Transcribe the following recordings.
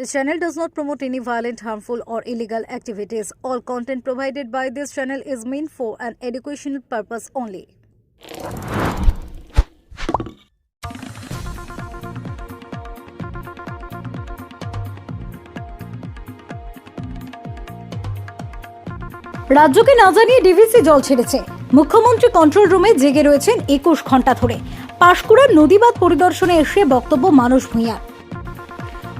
This channel does not promote any violent, harmful, or illegal activities. All content provided by this channel is meant for an educational purpose only. রাজ্যকে না জানিয়ে DVC জল ছেড়েছে মুখ্যমন্ত্রী control রুমে জেগে রয়েছেন একুশ ঘণ্টা ধরে পাশকুড়ার নদীবাদ পরিদর্শনে এসে বক্তব্য মানুষ ভূঁইয়ার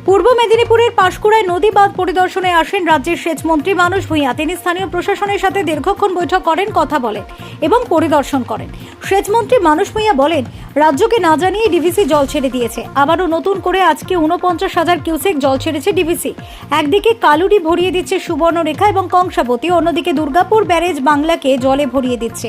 পূর্ব মেদিনীপুরের পাশকুড়ায় নদী বাঁধ পরিদর্শনে আসেন রাজ্যের সেচমন্ত্রী মানুষ ভূঁইয়া। তিনি স্থানীয় প্রশাসনের সাথে দীর্ঘক্ষণ বৈঠক করেন, কথা বলেন এবং পরিদর্শন করেন। সেচমন্ত্রী মানুষ ভূঁইয়া বলেন, রাজ্যকে না জানিয়ে ডিভিসি জল ছেড়ে দিয়েছে। আবারও নতুন করে আজকে উনপঞ্চাশ হাজার কিউসেক জল ছেড়েছে ডিভিসি। একদিকে কালুরি ভরিয়ে দিচ্ছে সুবর্ণরেখা এবং কংসাবতী, অন্যদিকে দুর্গাপুর ব্যারেজ বাংলাকে জলে ভরিয়ে দিচ্ছে।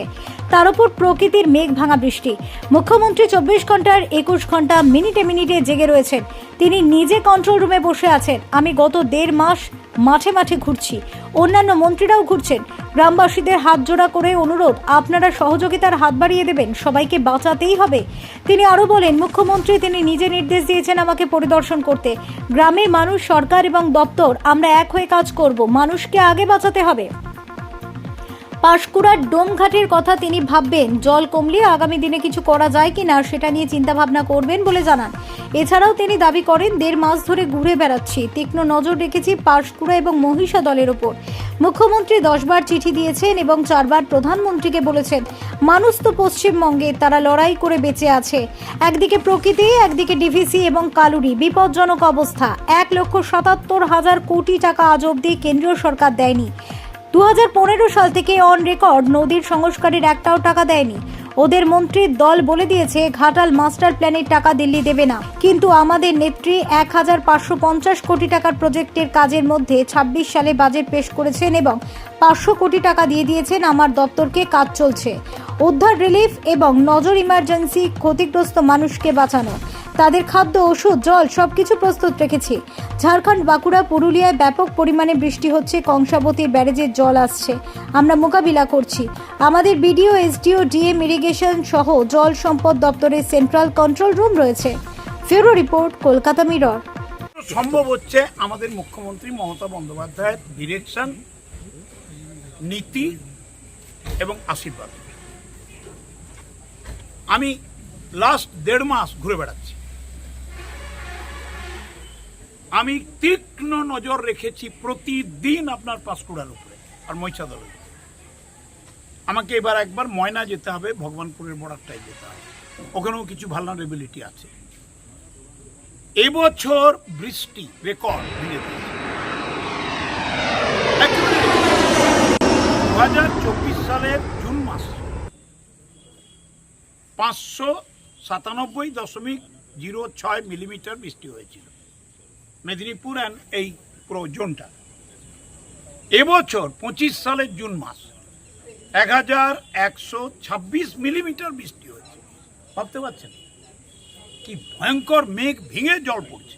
তার উপর প্রকৃতির মেঘ ভাঙা বৃষ্টি। মুখ্যমন্ত্রী চব্বিশ ঘণ্টার একুশ ঘণ্টা মিনিটে মিনিটে জেগে রয়েছেন। তিনি নিজে কন্ট্রোল রুমে বসে আছেন। আমি গত দেড় মাস মাঠে মাঠে ঘুরছি। অন্যান্য মন্ত্রীরাও ঘুরছেন। গ্রামবাসীদের হাত জোড়া করে অনুরোধ, আপনারা সহযোগিতার হাত বাড়িয়ে দেবেন, সবাইকে বাঁচাতেই হবে। তিনি আরও বলেন, মুখ্যমন্ত্রী তিনি নিজে নির্দেশ দিয়েছেন আমাকে পরিদর্শন করতে। গ্রামের মানুষ, সরকার এবং দপ্তর, আমরা এক হয়ে কাজ করব। মানুষকে আগে বাঁচাতে হবে। পাশকুড়ার ডোমঘাটের কথা তিনি ভাববেন। জল কমলে আগামী দিনে কিছু করা যায় কি না সেটা নিয়ে চিন্তা ভাবনা করবেন বলে জানান। এছাড়াও তিনি দাবি করেন, দেড় মাস ধরে ঘুরে বেড়াচ্ছি। তীক্ষ্ণ নজর রেখেছি পাশকুড়া এবং মহিষা দলের ওপর। মুখ্যমন্ত্রী দশবার চিঠি দিয়েছেন এবং চারবার প্রধানমন্ত্রীকে বলেছেন, মানুষ তো পশ্চিমবঙ্গে, তারা লড়াই করে বেঁচে আছে। একদিকে প্রকৃতি, একদিকে ডিভিসি এবং কালুরি। বিপজ্জনক অবস্থা। এক লক্ষ সাতাত্তর হাজার কোটি টাকা আজ অবধি কেন্দ্রীয় সরকার দেয়নি। দু হাজার পনেরো সাল থেকে অন রেকর্ড নদীর সংস্কারের একটাও টাকা দেয়নি। ওদের মন্ত্রীর দল বলে দিয়েছে, ঘাটাল মাস্টার প্ল্যানের টাকা দিল্লি দেবে না। কিন্তু আমাদের নেত্রী এক হাজার পাঁচশো পঞ্চাশ কোটি টাকার প্রজেক্টের কাজের মধ্যে ২৬ সালে বাজেট পেশ করেছেন এবং পাঁচশো কোটি টাকা দিয়ে দিয়েছেন আমার দপ্তরকে, কাজ চলছে। উদ্ধার রিলিফ এবং নজর ইমার্জেন্সি ক্ষতিগ্রস্ত মানুষকে বাঁচানো। তাদের খাদ্য, ওষুধ, জল সবকিছু প্রস্তুত রেখেছি। ঝাড়খণ্ড, বাঁকুড়া, পুরুলিয়ায় ব্যাপক পরিমাণে বৃষ্টি হচ্ছে, কংসাবতীর ব্যারেজের জল আসছে। আমরা মোকাবিলা করছি। আমাদের বিডিও, এসডিও, ডিএম ইরিগেশন সহ জল সম্পদ দপ্তরের সেন্ট্রাল কন্ট্রোল রুম রয়েছে। ফেরো রিপোর্ট, কলকাতা মিরর। সম্ভব হচ্ছে আমাদের মুখ্যমন্ত্রী মমতা বন্দ্যোপাধ্যায়ের ডিরেকশন নীতি এবং আশীর্বাদ। আমি লাস্ট দেড় মাস ঘুরে বেড়াচ্ছি। আমি তীক্ষ্ণ নজর রেখেছি প্রতিদিন আপনার পাঁশকুড়ার উপরে আর মহিষাদলের। আমাকে এবার একবার ময়না যেতে হবে, ভগবানপুরের বর্ডারটায় যেতে হবে। ওখানেও কিছু ভালনারেবিলিটি আছে। এবছর বৃষ্টি রেকর্ড ভেঙে দিয়েছে সালের জুন মাস পাঁচশো সাতানব্বই দশমিক জিরো ছয় মিলিমিটার বৃষ্টি হয়েছিল। মেদিনীপুর এই পুরো জোনটা এবছর পঁচিশ সালের জুন মাস এক হাজার একশো ছাব্বিশ মিলিমিটার বৃষ্টি হয়েছে। ভাবতে পারছেন? কি ভয়ঙ্কর মেঘ ভেঙে জল পড়ছে।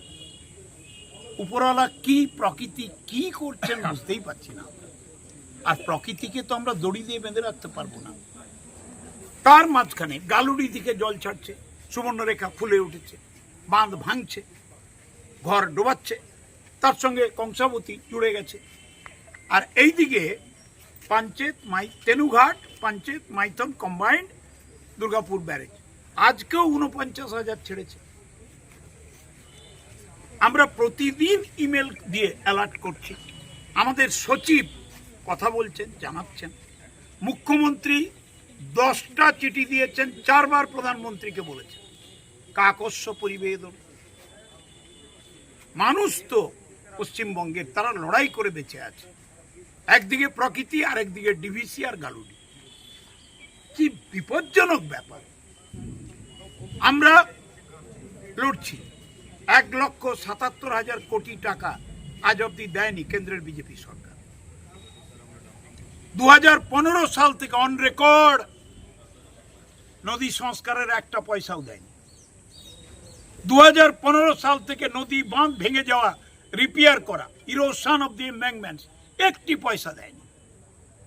উপরওয়ালা কি প্রকৃতি কি করছেন বুঝতেই পারছি না। আর প্রকৃতিকে তো আমরা দড়ি দিয়ে বেঁধে রাখতে পারব না। তার মাঝখানে গালুড়ি দিকে জল ছাড়ছে, সুবর্ণরেখা ফুলে উঠেছে, বাঁধ ভাঙছে। ঘর ডোবাচ্ছে, তার সঙ্গে কংসাবতী জুড়ে গেছে। আর এইদিকে পাঞ্চেত মাই তেনুঘাট পাঞ্চেত মাইথন কম্বাইন্ড, দুর্গাপুর ব্যারেজ। আজকেও উনপঞ্চাশ হাজার ছেড়েছে। আমরা প্রতিদিন ইমেল দিয়ে অ্যালার্ট করছি। আমাদের সচিব কথা বলছেন, জানাচ্ছেন। মুখ্যমন্ত্রী দশটা চিঠি দিয়েছেন, চারবার প্রধানমন্ত্রীকে বলেছেন। কাকস্য পরিবেদন। মানুষ তো পশ্চিমবঙ্গের, তারা লড়াই করে বেঁচে আছে। একদিকে প্রকৃতি আর একদিকে ডিভিসি আর গালুডি। কি বিপজ্জনক ব্যাপার। আমরা লড়ছি। এক লক্ষ সাতাত্তর হাজার কোটি টাকা আজ অব্দি দেয়নি কেন্দ্রের বিজেপি সরকার। দু হাজার পনেরো সাল থেকে অন রেকর্ড নদী সংস্কারের একটা পয়সাও দেয়নি। দু সাল থেকে নদী বাঁধ ভেঙে যাওয়া রিপেয়ার করা ইরোশন অব দি এম্ব্যাংমেন্টস একটি পয়সা দেয়নি।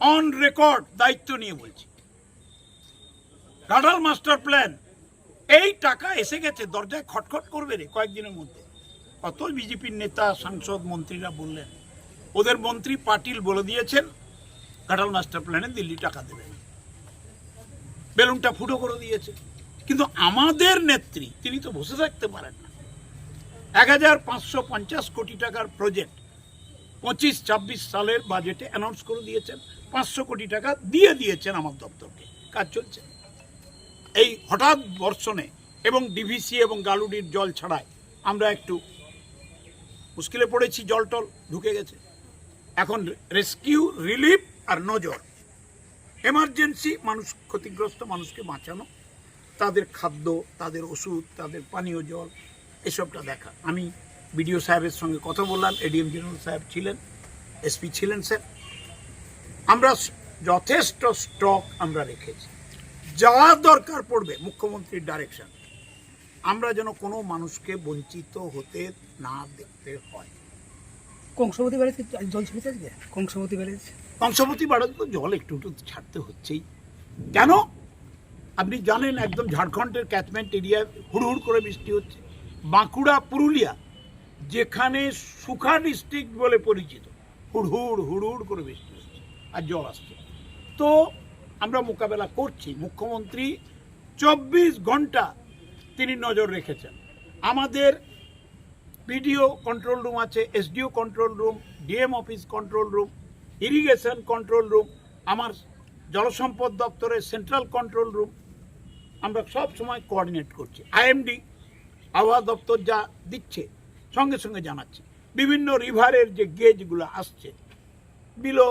অন রেকর্ড দায়িত্ব নিয়ে বলছি। ঘাটাল মাস্টার প্ল্যান, এই টাকা এসে গেছে, দরজায় খটখট করবে রে কয়েকদিনের মধ্যে। কত বিজেপির নেতা, সাংসদ, মন্ত্রীরা বললেন, ওদের মন্ত্রী পাটিল বলে দিয়েছেন ঘাটাল মাস্টার প্ল্যানে দিল্লি টাকা দেবেন বেলুনটা ফুটো করে দিয়েছে। কিন্তু আমাদের নেত্রী, তিনি তো বসে থাকতে পারেন না। এক হাজার পাঁচশো পঞ্চাশ কোটি টাকার প্রজেক্ট পঁচিশ, ছাব্বিশ সালের বাজেটে অ্যানাউন্স করে দিয়েছেন। পাঁচশো কোটি টাকা দিয়ে দিয়েছেন আমার দপ্তরকে। কাজ চলছে। এই হঠাৎ বর্ষণে এবং ডিভিসি এবং গালুডির জল ছাড়ায় আমরা একটু মুশকিলে পড়েছি, জল টল ঢুকে গেছে। এখন রেস্কিউ রিলিফ আর নজর। এমার্জেন্সি মানুষ ক্ষতিগ্রস্ত মানুষকে বাঁচানো। তাদের খাদ্য তাদের ওষুধ তাদের পানীয় জল এসবটা দেখা। আমি বিডিও সাহেবের সঙ্গে কথা বললাম এডিএম জেনারেল সাহেব ছিলেন এসপি ছিলেন স্যার। আমরা যথেষ্ট স্টক আমরা রেখেছি। যা দরকার পড়বে মুখ্যমন্ত্রীর ডাইরেকশন আমরা যেন কোনো মানুষকে বঞ্চিত হতে না দেখতে হয়। কংসবতী ব্যারেজ জল ছেড়েছে আজকে? কংসবতী ব্যারেজ কংসবতী বাড়াতে তো জল একটু একটু ছাড়তে হচ্ছেই। কেন? আপনি জানেন একদম ঝাড়খণ্ডের ক্যাচমেন্ট এরিয়ায় হুড়হুড় করে বৃষ্টি হচ্ছে। বাঁকুড়া, পুরুলিয়া, যেখানে সুখা ডিস্ট্রিক্ট বলে পরিচিত, হুড়হুড় হুড়হুড় করে বৃষ্টি হচ্ছে আর জল আসছে। তো আমরা মোকাবেলা করছি। মুখ্যমন্ত্রী চব্বিশ ঘণ্টা তিনি নজর রেখেছেন। আমাদের বিডিও কন্ট্রোল রুম আছে SDO control room DM office control room irrigation control room আমার জলসম্পদ দপ্তরের সেন্ট্রাল কন্ট্রোল রুম আমরা সব সময় কোঅর্ডিনেট করছি আইএমডি আবহাওয়া দপ্তর যা দিচ্ছে, সঙ্গে সঙ্গে জানাচ্ছি বিভিন্ন রিভারের যে গেজগুলো আসছে below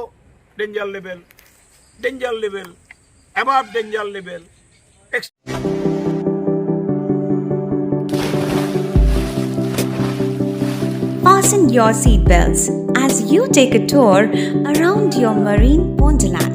danger level danger level above danger level Fasten your seatbelts as you take a tour around your marine wonderland.